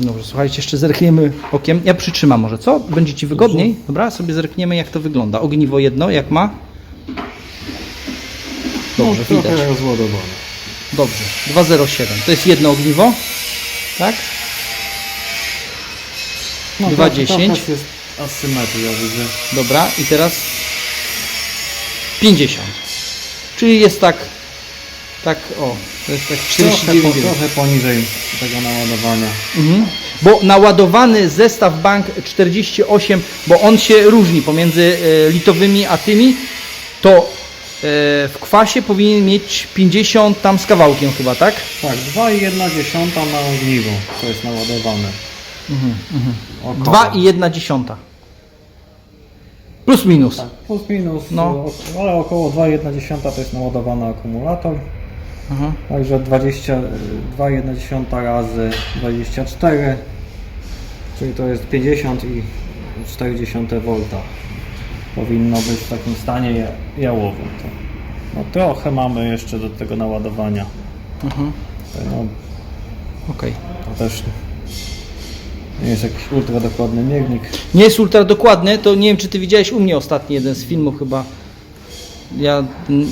Dobrze, słuchajcie, jeszcze zerkniemy okiem. Ja przytrzymam może, co? Będzie Ci wygodniej? Dobra, sobie zerkniemy jak to wygląda. Ogniwo jedno, jak ma? Dobrze, no, widać. trochę rozładowane. Dobrze, 207. To jest jedno ogniwo, tak? No, 2,10. trochę jest asymetria, widzę. Dobra, i teraz 50. Czyli jest tak, tak, o, to jest tak Trochę, 49. po, trochę poniżej tego naładowania. Mhm. Bo naładowany zestaw bank 48, bo on się różni pomiędzy e, litowymi a tymi, to e, w kwasie powinien mieć 50 tam z kawałkiem chyba, tak? Tak, 2,1 na ogniwo to jest naładowane. Około. 2 i 1 dziesiąta. Plus minus. Tak, plus minus, No. no. ale około 2,1 to jest naładowany akumulator. Aha. Także 20, 2,1 razy 24, czyli to jest 50 i 40 V. Powinno być w takim stanie ja- jałowym. No trochę mamy jeszcze do tego naładowania. Mhm. No, Okej. to też nie jest jakiś ultra dokładny miernik. Nie jest ultra dokładny, to nie wiem czy ty widziałeś u mnie ostatni jeden z filmów chyba. Ja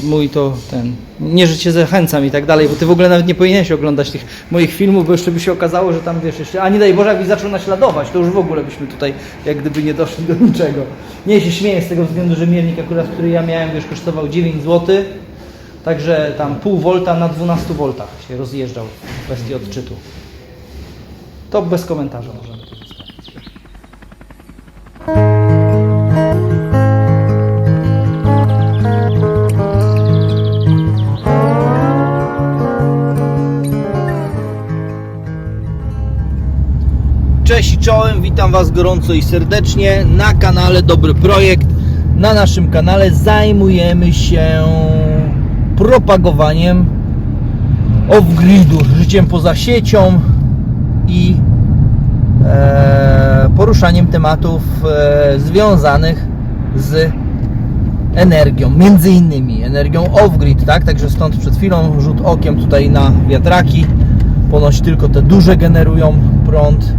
mój to ten. Nie, że cię zachęcam i tak dalej, bo ty w ogóle nawet nie powinieneś oglądać tych moich filmów, bo jeszcze by się okazało, że tam wiesz jeszcze. A nie daj Boże, jakbyś zaczął naśladować, to już w ogóle byśmy tutaj jak gdyby nie doszli do niczego. Nie się śmieję z tego względu, że miernik akurat, który ja miałem, wiesz, kosztował 9 zł. Także tam pół volta na 12 voltach się rozjeżdżał w kwestii odczytu. To bez komentarza możemy. Cześć witam Was gorąco i serdecznie na kanale Dobry Projekt. Na naszym kanale zajmujemy się propagowaniem off-gridu, życiem poza siecią i e, poruszaniem tematów e, związanych z energią, między innymi energią off-grid, tak? Także stąd przed chwilą rzut okiem tutaj na wiatraki. Ponoć tylko te duże generują prąd.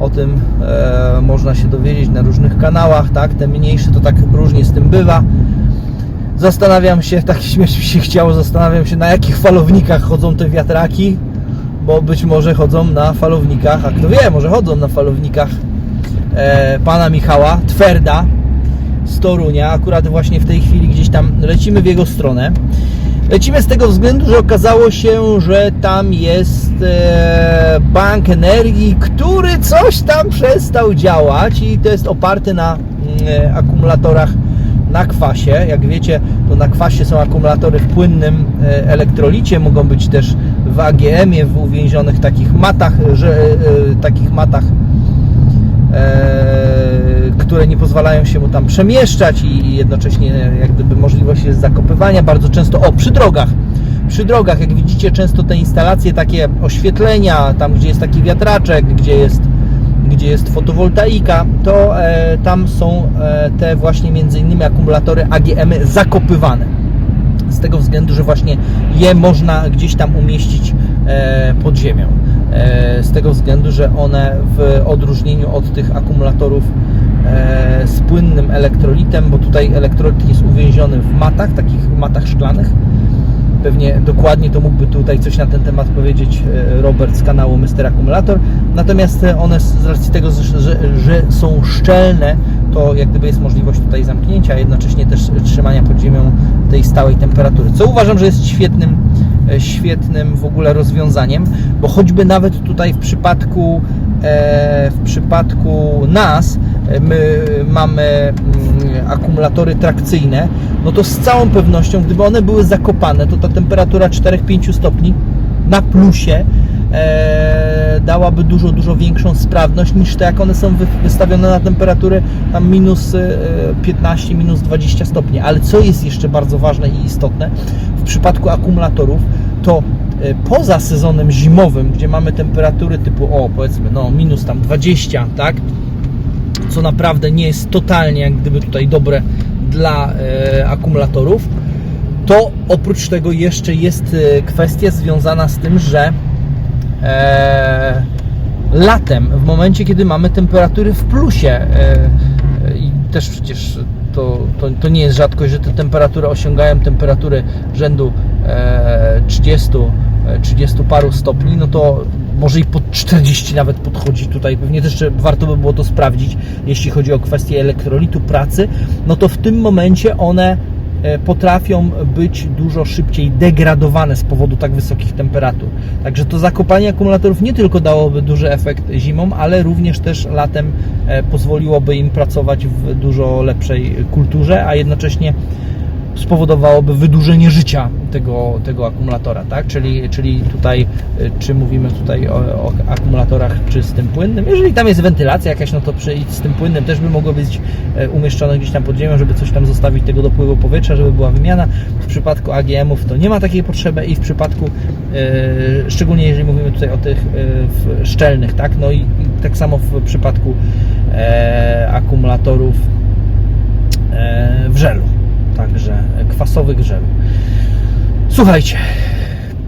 O tym e, można się dowiedzieć na różnych kanałach, tak? Te mniejsze to tak różnie z tym bywa. Zastanawiam się, tak śmiesznie mi się chciało, zastanawiam się na jakich falownikach chodzą te wiatraki, bo być może chodzą na falownikach, a kto wie, może chodzą na falownikach e, pana Michała Twerda z Torunia. Akurat właśnie w tej chwili gdzieś tam lecimy w jego stronę. Lecimy z tego względu, że okazało się, że tam jest e, bank energii, który coś tam przestał działać i to jest oparte na mm, e, akumulatorach na kwasie. Jak wiecie, to na kwasie są akumulatory w płynnym e, elektrolicie, mogą być też w AGM-ie, w uwięzionych takich matach, że, takich matach które nie pozwalają się mu tam przemieszczać i jednocześnie jak gdyby możliwość jest zakopywania. Bardzo często, o przy drogach. Przy drogach, jak widzicie często te instalacje takie oświetlenia, tam gdzie jest taki wiatraczek, gdzie jest gdzie jest fotowoltaika, to e, tam są e, te właśnie między innymi akumulatory AGM zakopywane. Z tego względu, że właśnie je można gdzieś tam umieścić e, pod ziemią. E, z tego względu, że one w odróżnieniu od tych akumulatorów e, z płynnym elektrolitem, bo tutaj elektrolit jest uwięziony w matach, takich matach szklanych. Pewnie dokładnie to mógłby tutaj coś na ten temat powiedzieć e, Robert z kanału Mr. Akumulator. Natomiast one z racji tego, że, że, są szczelne, to jak gdyby jest możliwość tutaj zamknięcia, a jednocześnie też trzymania pod ziemią tej stałej temperatury. Co uważam, że jest świetnym, świetnym w ogóle rozwiązaniem, bo choćby nawet tutaj w przypadku e, w przypadku nas e, my mamy mm, akumulatory trakcyjne, no to z całą pewnością, gdyby one były zakopane, to ta temperatura 4-5 stopni na plusie e, dałaby dużo, dużo większą sprawność niż te, jak one są wy, wystawione na temperaturę tam minus e, 15, minus 20 stopni. Ale co jest jeszcze bardzo ważne i istotne, w przypadku akumulatorów, to e, poza sezonem zimowym, gdzie mamy temperatury typu, o powiedzmy, no minus tam 20, tak? co naprawdę nie jest totalnie jak gdyby tutaj dobre dla e, akumulatorów, to oprócz tego jeszcze jest e, kwestia związana z tym, że e, latem, w momencie, kiedy mamy temperatury w plusie. e, e, I też przecież to, to, to nie jest rzadkość, że te temperatury osiągają temperatury rzędu 30, e, 30 paru stopni, no to może i pod 40 nawet podchodzi tutaj. Pewnie też warto by było to sprawdzić, jeśli chodzi o kwestię elektrolitu, pracy, no to w tym momencie one e, potrafią być dużo szybciej degradowane z powodu tak wysokich temperatur. Także to zakopanie akumulatorów nie tylko dałoby duży efekt zimą, ale również też latem e, pozwoliłoby im pracować w dużo lepszej kulturze, a jednocześnie spowodowałoby wydłużenie życia tego, tego akumulatora, tak? Czyli, czyli tutaj, y, czy mówimy tutaj o, o akumulatorach czystym, płynnym, jeżeli tam jest wentylacja jakaś, no to przy z tym płynnym też by mogło być e, umieszczone gdzieś tam pod ziemią, żeby coś tam zostawić tego dopływu powietrza, żeby była wymiana. W przypadku AGM-ów to nie ma takiej potrzeby i w przypadku, e, szczególnie jeżeli mówimy tutaj o tych w- szczelnych, tak? No i, i tak samo w przypadku e, akumulatorów e, w żelu, także kwasowych żelu. Słuchajcie,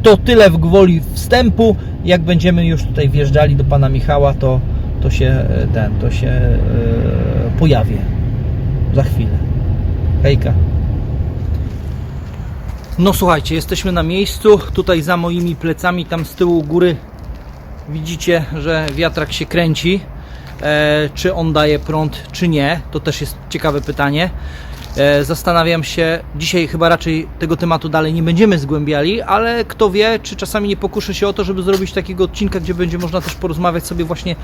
to tyle w gwoli wstępu. Jak będziemy już tutaj wjeżdżali do pana Michała, to, to się e, ten, to się e, pojawię za chwilę. Hejka. No słuchajcie, jesteśmy na miejscu. Tutaj za moimi plecami, tam z tyłu góry widzicie, że wiatrak się kręci. E, czy on daje prąd, czy nie? To też jest ciekawe pytanie. E, zastanawiam się, dzisiaj chyba raczej tego tematu dalej nie będziemy zgłębiali, ale kto wie, czy czasami nie pokuszę się o to, żeby zrobić takiego odcinka, gdzie będzie można też porozmawiać sobie właśnie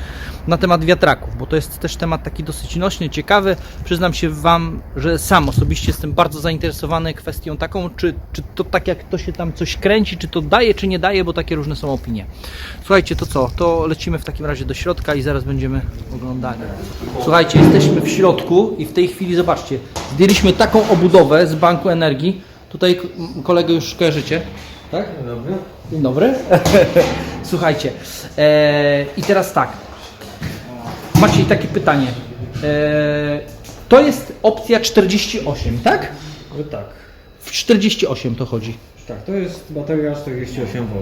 na temat wiatraków, bo to jest też temat taki dosyć nośny, ciekawy. Przyznam się Wam, że sam osobiście jestem bardzo zainteresowany kwestią taką, czy, czy to tak jak to się tam coś kręci, czy to daje, czy nie daje, bo takie różne są opinie. Słuchajcie, to co? To lecimy w takim razie do środka i zaraz będziemy oglądali. Słuchajcie, jesteśmy w środku i w tej chwili zobaczcie, zdjęliśmy taką obudowę z Banku Energii. Tutaj kolegę już kojarzycie, tak? Dobry. Dzień dobry. Słuchajcie, e, i teraz tak. Maciej, takie pytanie. E, to jest opcja 48, tak? No tak. W 48 to chodzi. Tak, to jest bateria 48 V.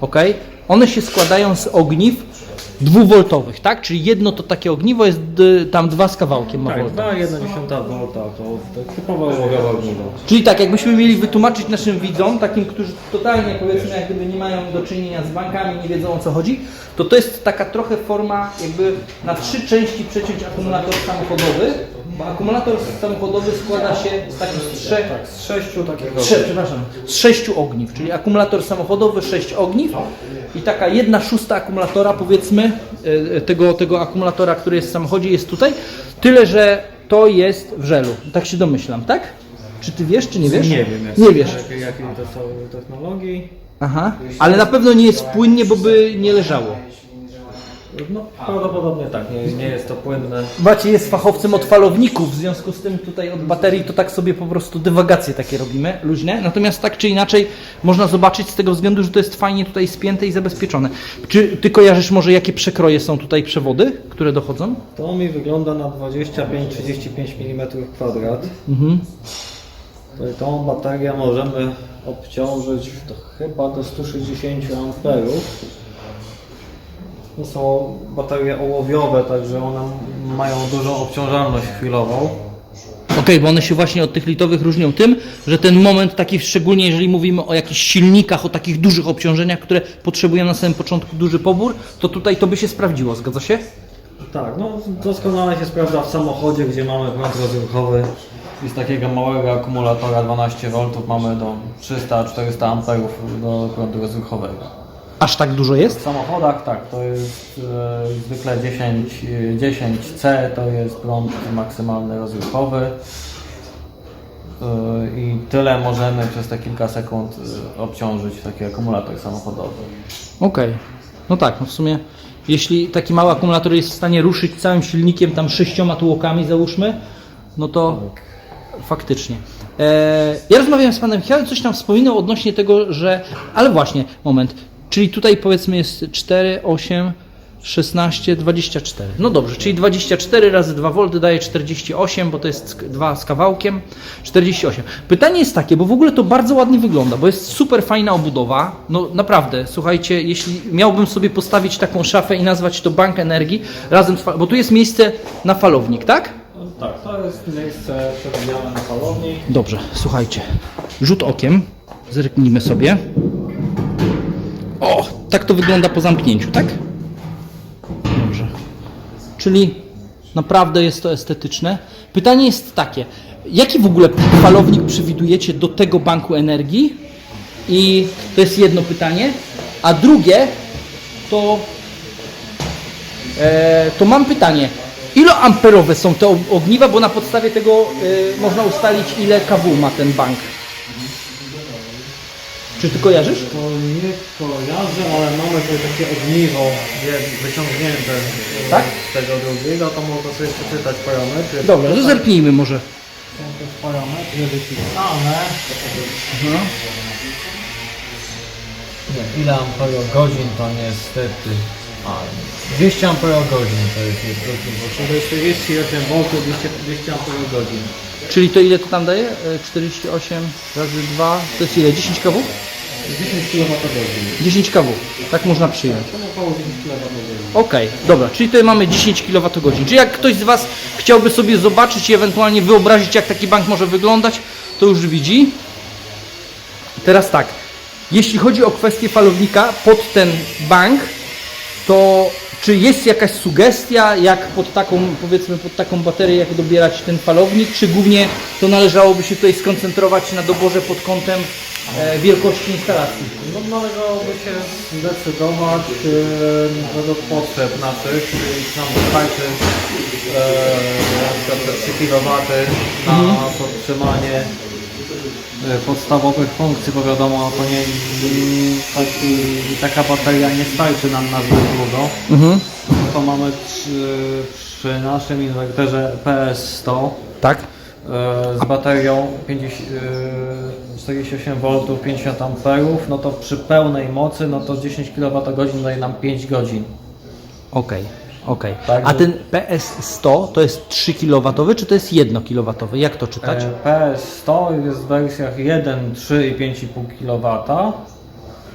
ok? One się składają z ogniw dwuwoltowych, tak? Czyli jedno to takie ogniwo jest y, tam dwa z kawałkiem ma Tak, volta. 2,1 V to tak typowa ołowiowa ogniwo. Czyli tak, jakbyśmy mieli wytłumaczyć naszym widzom, takim, którzy totalnie powiedzmy jak gdyby nie mają do czynienia z bankami, nie wiedzą o co chodzi, to to jest taka trochę forma jakby na trzy części przeciąć akumulator samochodowy, bo akumulator samochodowy składa się z takich trzech Tak, z sześciu takich Trzy, przepraszam, z sześciu ogniw, czyli akumulator samochodowy, sześć ogniw i taka jedna szósta akumulatora, powiedzmy, e, tego, tego akumulatora, który jest w samochodzie, jest tutaj. Tyle, że to jest w żelu. Tak się domyślam, tak? Czy ty wiesz, czy nie wiesz? Nie wiem, Nie wiesz. Jak, jakiej to są technologii. Aha, ale na pewno nie jest płynnie, bo by nie leżało. No prawdopodobnie tak, nie, nie jest to płynne. Maciej jest fachowcem od falowników, w związku z tym tutaj od baterii to tak sobie po prostu dywagacje takie robimy, luźne. Natomiast tak czy inaczej można zobaczyć z tego względu, że to jest fajnie tutaj spięte i zabezpieczone. Czy ty kojarzysz może jakie przekroje są tutaj przewody, które dochodzą? To mi wygląda na 25-35 mm kwadrat. Mhm. Tą baterię możemy obciążyć to chyba do 160 amperów. To są baterie ołowiowe, także one mają dużą obciążalność chwilową. Okej, bo one się właśnie od tych litowych różnią tym, że ten moment taki, szczególnie jeżeli mówimy o jakichś silnikach, o takich dużych obciążeniach, które potrzebują na samym początku duży pobór, to tutaj to by się sprawdziło, zgadza się? Tak, no doskonale się sprawdza w samochodzie, gdzie mamy prąd rozruchowy. I z takiego małego akumulatora 12V mamy do 300-400 amperów do prądu rozruchowego. Aż tak dużo jest? W samochodach tak, to jest e, zwykle 10, e, 10C to jest prąd maksymalny rozruchowy. E, I tyle możemy przez te kilka sekund e, obciążyć taki akumulator samochodowy. Okej. No tak, no w sumie jeśli taki mały akumulator jest w stanie ruszyć całym silnikiem, tam sześcioma tłokami załóżmy, no to faktycznie. E, ja rozmawiałem z panem Michałem, coś tam wspominał odnośnie tego, że. Ale właśnie, moment. Czyli tutaj powiedzmy jest 4, 8, 16, 24. No dobrze, czyli 24 razy 2 V daje 48, bo to jest sk- 2 z kawałkiem. 48. Pytanie jest takie, bo w ogóle to bardzo ładnie wygląda, bo jest super fajna obudowa. No naprawdę, słuchajcie, jeśli miałbym sobie postawić taką szafę i nazwać to Bank Energii razem z bo tu jest miejsce na falownik, tak? Tak, to jest miejsce przewidziane na falownik. Dobrze, słuchajcie. Rzut okiem. Zerknijmy sobie. O, tak to wygląda po zamknięciu, tak? Dobrze. Czyli naprawdę jest to estetyczne. Pytanie jest takie. Jaki w ogóle falownik przewidujecie do tego banku energii? I to jest jedno pytanie. A drugie to E, to mam pytanie. Iloamperowe są te og- ogniwa, bo na podstawie tego e, można ustalić ile kW ma ten bank. Czy ty kojarzysz? To nie kojarzę, ale mamy tutaj takie ogniwo wyciągnięte e, Tak? z tego drugiego, to można sobie przeczytać parametry. Dobra, to zerknijmy może. Są też parametry wypisane. Nie, ile amperogodzin to niestety. A, 200 amperogodzin to jest jednostkowo. To jest 48 V, 200, 200 amperogodzin. Czyli to ile to tam daje? E, 48 razy 2 to jest ile? 10 kW? 10 kWh. 10 kW. Tak można przyjąć. To około 10 kWh. Okej, dobra, czyli tutaj mamy 10 kWh. Czyli jak ktoś z Was chciałby sobie zobaczyć i ewentualnie wyobrazić, jak taki bank może wyglądać, to już widzi. Teraz tak, jeśli chodzi o kwestię falownika pod ten bank, to czy jest jakaś sugestia, jak pod taką, powiedzmy, pod taką baterię, jak dobierać ten falownik, czy głównie to należałoby się tutaj skoncentrować na doborze pod kątem e, wielkości instalacji? No należałoby się zdecydować e, według potrzeb naszych, czyli nam wystarczy e, na przykład te 3 kW na podtrzymanie e, podstawowych funkcji, bo wiadomo, to nie, taki, taka bateria nie starczy nam na zbyt długo. Mhm. To mamy przy, przy naszym inwerterze PS100 Tak? e, z baterią 50, e, 48V 50 A, no to przy pełnej mocy, no to 10 kWh daje nam 5 godzin. Okej, okej. Tak, A ten PS100 to jest 3 kW, czy to jest 1 kW? Jak to czytać? E, PS100 jest w wersjach 1, 3 i 5,5 kW.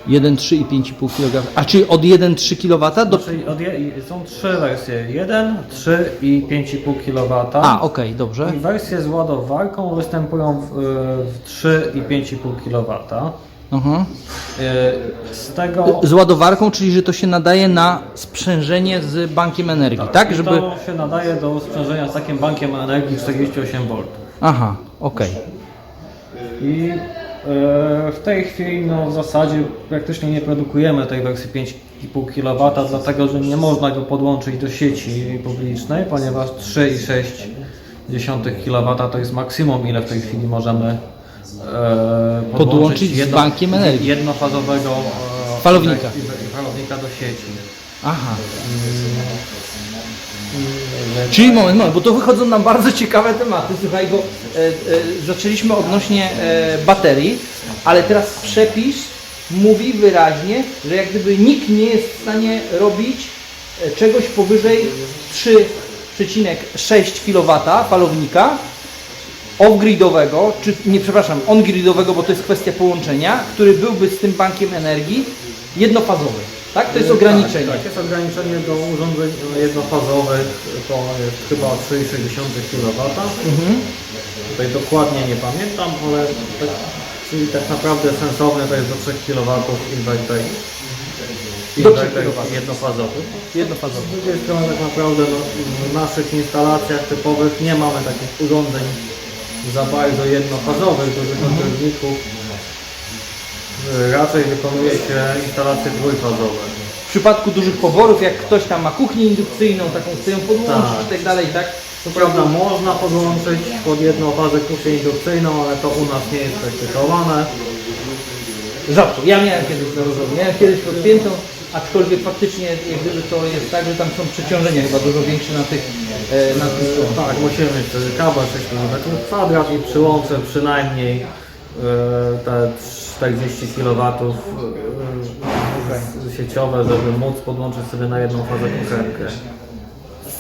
1, 3 i 5,5 kg. A czyli od 1, 3 kW do... Czyli od je, są trzy wersje, 1, 3 i 5,5 kW. A, okej, dobrze. I wersje z ładowarką występują w, w 3 i 5,5 kW. Mhm. E, Z tego Z ładowarką, czyli że to się nadaje na sprzężenie z bankiem energii, tak? I Żeby... To się nadaje do sprzężenia z takim bankiem energii 48V. Aha, okej. I e, w tej chwili no, w zasadzie praktycznie nie produkujemy tej wersji 5,5 kW, dlatego że nie można go podłączyć do sieci publicznej, ponieważ 3,6 kW to jest maksimum, ile w tej chwili możemy e, Podłączyć z bankiem energii. Jednofazowego e, Falownika. falownika do sieci. Aha. Czyli moment, moment, bo to wychodzą nam bardzo ciekawe tematy. Słuchaj, bo e, e, zaczęliśmy odnośnie e, baterii, ale teraz przepis mówi wyraźnie, że jak gdyby nikt nie jest w stanie robić e, czegoś powyżej 3,6 kW falownika off-gridowego, czy nie, przepraszam, on-gridowego, bo to jest kwestia połączenia, który byłby z tym bankiem energii jednofazowy. Tak? To jest ograniczenie. Tak, tak, jest ograniczenie do urządzeń jednofazowych, to jest chyba 3,6 kW. Mhm. Tutaj dokładnie nie pamiętam, ale tak, czyli tak naprawdę sensowne to jest do 3 kW inwerter. Do 3 Inwerter kW. jednofazowy. Jednofazowy. Z drugiej strony tak naprawdę no, w naszych instalacjach typowych nie mamy takich urządzeń za bardzo jednofazowych, dużych odbiorników. Raczej wykonuje się instalacje dwójfazowe. W przypadku dużych poborów, jak ktoś tam ma kuchnię indukcyjną, taką chce ją podłączyć Tak. i tak dalej, tak? Co prawda można podłączyć pod jedną fazę kuchnię indukcyjną, ale to u nas nie jest praktykowane. Rzadko. Ja miałem kiedyś to robię. Miałem kiedyś podpiętą, aczkolwiek faktycznie jak gdyby to jest tak, że tam są przeciążenia chyba dużo większe na tych, e, na tych stronach. Tak, musimy mieć wtedy kabel 6 mm kwadrat i przyłącze przynajmniej e, te 40 kW sieciowe, żeby móc podłączyć sobie na jedną fazę kuchenkę.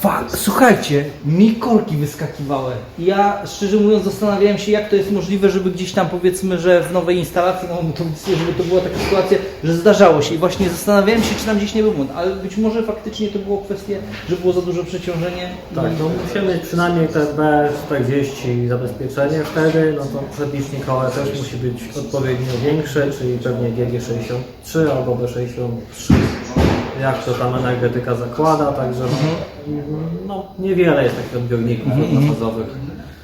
Fa- Słuchajcie, mi korki wyskakiwały. Ja szczerze mówiąc zastanawiałem się, jak to jest możliwe, żeby gdzieś tam powiedzmy, że w nowej instalacji, no to żeby to była taka sytuacja, że zdarzało się i właśnie zastanawiałem się, czy tam gdzieś nie był błąd, ale być może faktycznie to było kwestia, że było za duże przeciążenie. Tak, to musimy mieć przynajmniej te B40 zabezpieczenie wtedy, no to przelicznik OE też musi być odpowiednio większy, czyli pewnie GG63 albo B63, jak to tam energetyka zakłada, także no, no niewiele jest takich odbiorników jednofazowych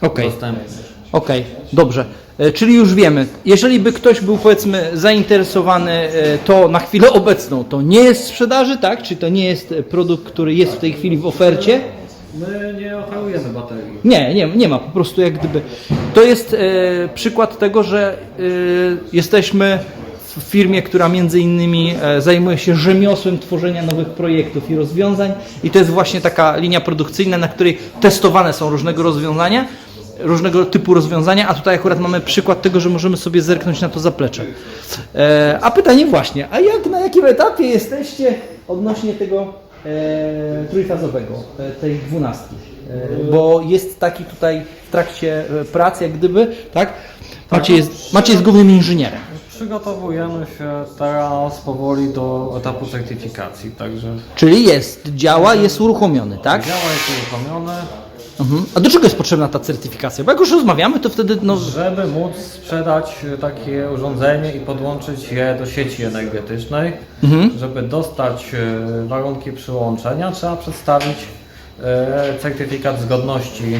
Okej. dostępnych. Okej, dobrze. E, Czyli już wiemy, jeżeli by ktoś był powiedzmy zainteresowany, e, to na chwilę obecną to nie jest w sprzedaży, tak? Czy to nie jest e, produkt, który jest w tej chwili w ofercie? My nie oferujemy baterii. Nie, nie, nie ma, po prostu jak gdyby. To jest e, przykład tego, że e, jesteśmy w firmie, która między innymi e, zajmuje się rzemiosłem tworzenia nowych projektów i rozwiązań i to jest właśnie taka linia produkcyjna, na której testowane są różnego rozwiązania, różnego typu rozwiązania, a tutaj akurat mamy przykład tego, że możemy sobie zerknąć na to zaplecze. E, a pytanie właśnie, a jak, na jakim etapie jesteście odnośnie tego e, trójfazowego, e, tej dwunastki? Bo jest taki tutaj w trakcie pracy, jak gdyby, tak? Macie jest, Macie jest głównym inżynierem. Przygotowujemy się teraz powoli do etapu certyfikacji, także Czyli jest, działa, jest uruchomiony, tak? działa jest uruchomione. Mhm. A do czego jest potrzebna ta certyfikacja? Bo jak już rozmawiamy, to wtedy no, Żeby móc sprzedać takie urządzenie i podłączyć je do sieci energetycznej, żeby dostać e, warunki przyłączenia, trzeba przedstawić e, certyfikat zgodności e,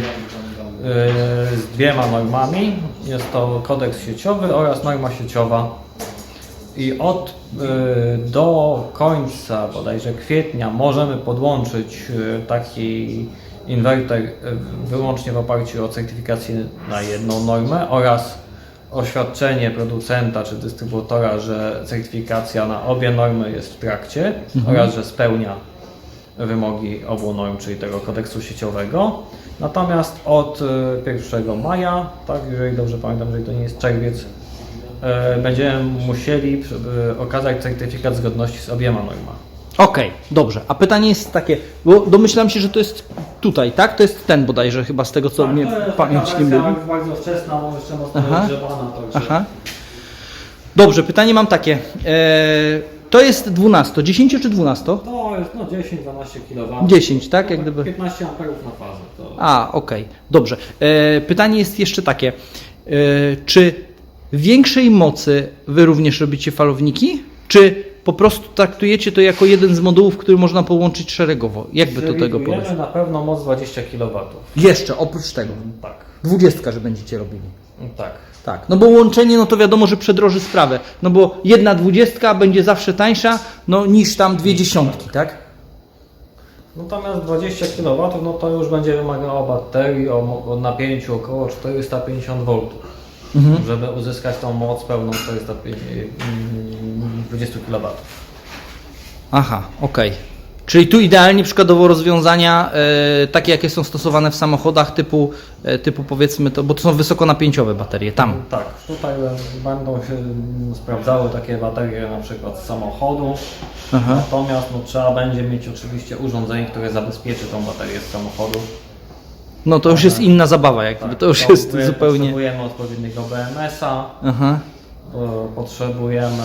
z dwiema normami. Jest to kodeks sieciowy oraz norma sieciowa. I od e, do końca bodajże kwietnia możemy podłączyć e, taki inwerter e, wyłącznie w oparciu o certyfikację na jedną normę oraz oświadczenie producenta czy dystrybutora, że certyfikacja na obie normy jest w trakcie oraz że spełnia wymogi obu norm, czyli tego kodeksu sieciowego. Natomiast od e, 1 maja, tak, jeżeli dobrze pamiętam, jeżeli to nie jest czerwiec, e, będziemy musieli e, okazać certyfikat zgodności z obiema normami. Okej, dobrze. A pytanie jest takie, bo domyślam się, że to jest tutaj, tak? To jest ten bodajże chyba z tego co mnie pamięć nie myli. bardzo wczesna, może jeszcze mocno Aha. rozgrzewana, także Aha. Dobrze, pytanie mam takie. E, to jest 12, 10 czy 12? to jest no 10-12 kW. 10, tak? Jak gdyby. 15 amperów na fazę. To... A, okej, dobrze. E, pytanie jest jeszcze takie. E, czy większej mocy wy również robicie falowniki? Czy po prostu traktujecie to jako jeden z modułów, który można połączyć szeregowo? Jakby do tego Przewidujemy powiedzieć? na pewno moc 20 kW. Jeszcze, oprócz tego. Tak, 20, że będziecie robili. Tak. Tak, no bo łączenie, no to wiadomo, że przedroży sprawę. No bo jedna dwudziestka będzie zawsze tańsza, no niż tam dwie dziesiątki, tak? Natomiast 20 kW no to już będzie wymagało baterii o, o napięciu około 450 V. Mhm. Żeby uzyskać tą moc pełną 420 kW. Aha, okej. Czyli tu idealnie przykładowo rozwiązania e, takie, jakie są stosowane w samochodach typu, e, typu powiedzmy to, bo to są wysokonapięciowe baterie, tam. Tak, tutaj będą się mm, sprawdzały takie baterie na przykład z samochodu. Aha. Natomiast no, trzeba będzie mieć oczywiście urządzenie, które zabezpieczy tą baterię z samochodu. No to już jest inna zabawa, jakby to już jest Potrzebujemy- zupełnie... Potrzebujemy odpowiedniego BMS-a, Aha. bo potrzebujemy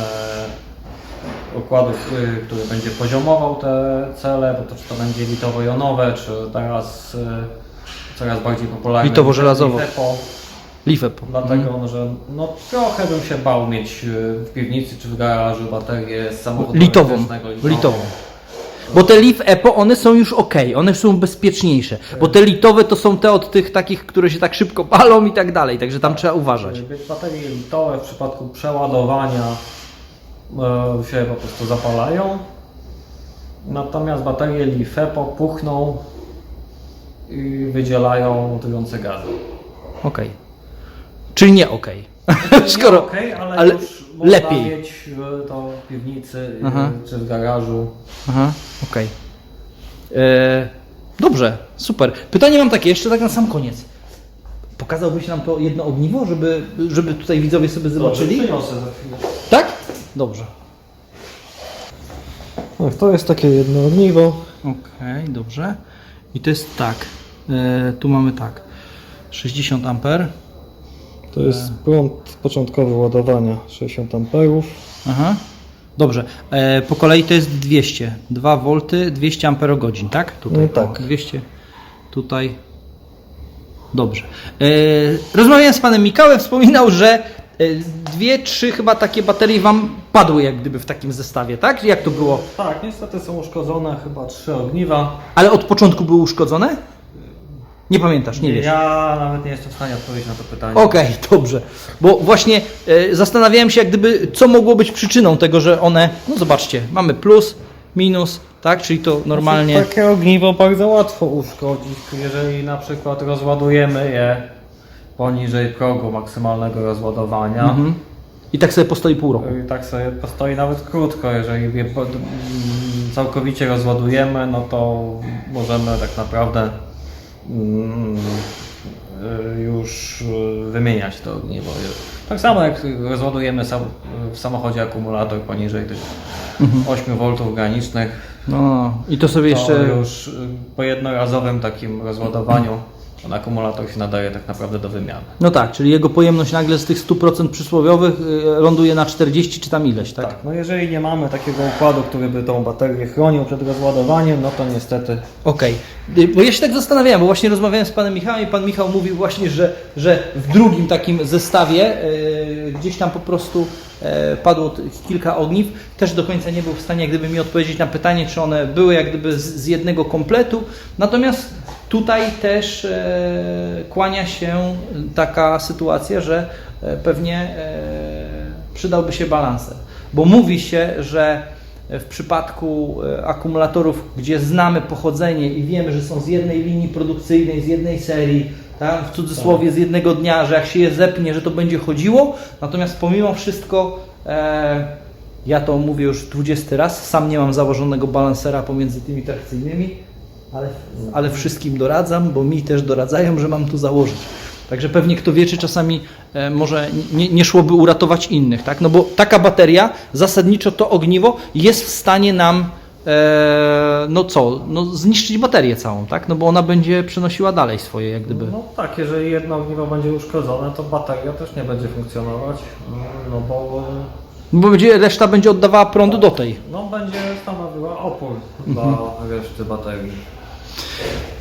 układu, który, który będzie poziomował te cele, bo to czy to będzie litowo-jonowe, czy teraz y, coraz bardziej popularne Litowo-żelazowo. LiFePO. Lifep. Dlatego, że no, trochę bym się bał mieć y, w piwnicy czy w garażu baterię z samochodu Litową, elektrycznego litową. Bo te Leaf Epo, one są już ok, one są bezpieczniejsze. Bo te litowe to są te od tych takich, które się tak szybko palą i tak dalej, także tam trzeba uważać. Baterie litowe w przypadku przeładowania się po prostu zapalają. Natomiast baterie LiFePO puchną i wydzielają trujące gazy. Okej. Czyli nie ok. Skoro. Nie okej, ale, ale już można lepiej. mieć e, to w piwnicy e, Aha. czy w garażu. Aha, okej. E, Dobrze, super. Pytanie mam takie, jeszcze tak na sam koniec. Pokazałbyś nam to jedno ogniwo, żeby, żeby tutaj widzowie sobie zobaczyli? Przyniosę za chwilę. Dobrze. Tak, to jest takie jedno ogniwo. Okej, dobrze. I to jest tak. E, tu mamy tak. 60 amper. To jest prąd początkowy ładowania 60 amperów. Aha. Dobrze. E, po kolei to jest 200. 2 V, 200 amperogodzin, tak? Tutaj. No tak. O, 200. Tutaj. Dobrze. E, rozmawiałem z panem Mikałem, wspominał, że e, dwie, trzy chyba takie baterie wam padły jak gdyby w takim zestawie, tak? Jak to było? Tak, niestety są uszkodzone chyba trzy ogniwa. Ale od początku były uszkodzone? Nie pamiętasz, nie wiesz. Ja nawet nie jestem w stanie odpowiedzieć na to pytanie. Okej, dobrze. Bo właśnie e, zastanawiałem się, jak gdyby, co mogło być przyczyną tego, że one, no zobaczcie, mamy plus, minus, tak? Czyli to normalnie. Takie ogniwo bardzo łatwo uszkodzić, jeżeli na przykład rozładujemy je poniżej progu maksymalnego rozładowania. Mhm. I tak sobie postoi pół roku. I tak sobie postoi nawet krótko, jeżeli je całkowicie rozładujemy, no to możemy tak naprawdę mm, już wymieniać to ogniwo. Tak samo jak rozładujemy w samochodzie akumulator poniżej tych 8 V granicznych, No, i to sobie to jeszcze. już po jednorazowym takim rozładowaniu ten akumulator się nadaje tak naprawdę do wymiany. No tak, czyli jego pojemność nagle z tych 100% przysłowiowych y, ląduje na 40 czy tam ileś, tak? Tak, no jeżeli nie mamy takiego układu, który by tą baterię chronił przed rozładowaniem, no to niestety Okej, Y, bo ja się tak zastanawiałem, bo właśnie rozmawiałem z panem Michałem i pan Michał mówił właśnie, że, że w drugim takim zestawie y, gdzieś tam po prostu e, padło kilka ogniw. Też do końca nie był w stanie jak gdyby mi odpowiedzieć na pytanie, czy one były jak gdyby z, z jednego kompletu. Natomiast tutaj też e, kłania się taka sytuacja, że e, pewnie e, przydałby się balanser. Bo mówi się, że w przypadku akumulatorów, gdzie znamy pochodzenie i wiemy, że są z jednej linii produkcyjnej, z jednej serii, tak, w cudzysłowie z jednego dnia, że jak się je zepnie, że to będzie chodziło. Natomiast pomimo wszystko, ja to mówię już 20 raz, sam nie mam założonego balansera pomiędzy tymi trakcyjnymi, ale, ale wszystkim doradzam, bo mi też doradzają, że mam tu założyć. Także pewnie kto wie, czy czasami e, może nie, nie szłoby uratować innych, tak? No bo taka bateria, zasadniczo to ogniwo jest w stanie nam, e, no co, no zniszczyć baterię całą, tak? No bo ona będzie przenosiła dalej swoje, jak gdyby. No tak, jeżeli jedno ogniwo będzie uszkodzone, to bateria też nie będzie funkcjonować, no bo Bo będzie, reszta będzie oddawała prąd do tej. no, będzie stanowiła opór dla reszty baterii.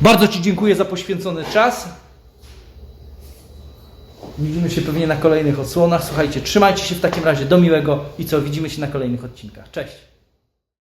Bardzo Ci dziękuję za poświęcony czas. Widzimy się pewnie na kolejnych odsłonach. Słuchajcie, trzymajcie się w takim razie do miłego i co, widzimy się na kolejnych odcinkach. Cześć!